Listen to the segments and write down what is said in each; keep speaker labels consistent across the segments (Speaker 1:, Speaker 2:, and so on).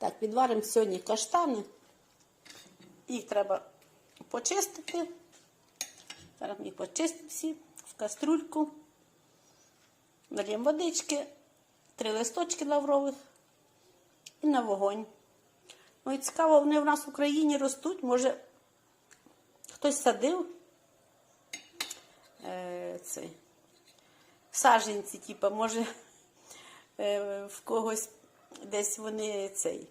Speaker 1: Так, підваримо сьогодні каштани. Їх треба почистити. Зараз їх почистимо всі в каструльку. Нальємо водички, три листочки лаврових і на вогонь. Ну і цікаво, вони в нас в Україні ростуть. Може, хтось садив е, цей, саджанці, типу, може, е, в когось десь вони цей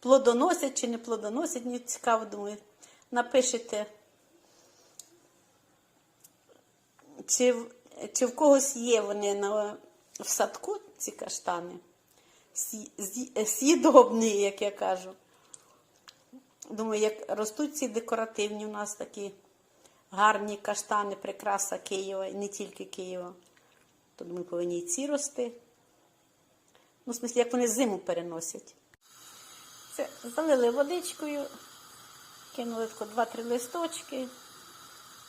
Speaker 1: плодоносять чи не плодоносять. Мені цікаво, думаю, напишете, чи, чи в когось є вони на, в садку ці каштани. С'їдобні, як я кажу. Думаю, як ростуть ці декоративні у нас такі гарні каштани, прикраса Києва, і не тільки Києва. То думаю, повинні і ці рости. Ну, в смислі, як вони зиму переносять. Це залили водичкою, кинули тако два-три листочки.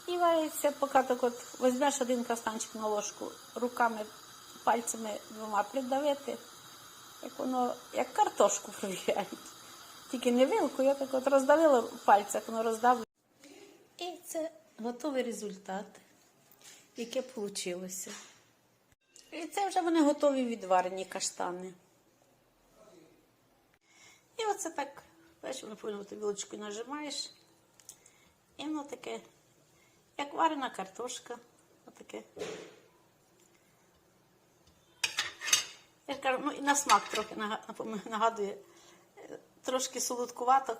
Speaker 1: І вариться, поки так от візьмеш один кастанчик на ложку, руками, пальцями двома придавити, як воно, як картошку провіряють. Тільки не вилку, я так от роздавила в пальцях, воно роздавлено. І це готовий результат, яке вийшло. І це вже вони готові відварені каштани. І оце так, бачиш, воно бути вилочкою нажимаєш. І воно таке, як варена картошка. Отаке. Я кажу, ну і на смак трохи нагадує, е, трошки солодкувато,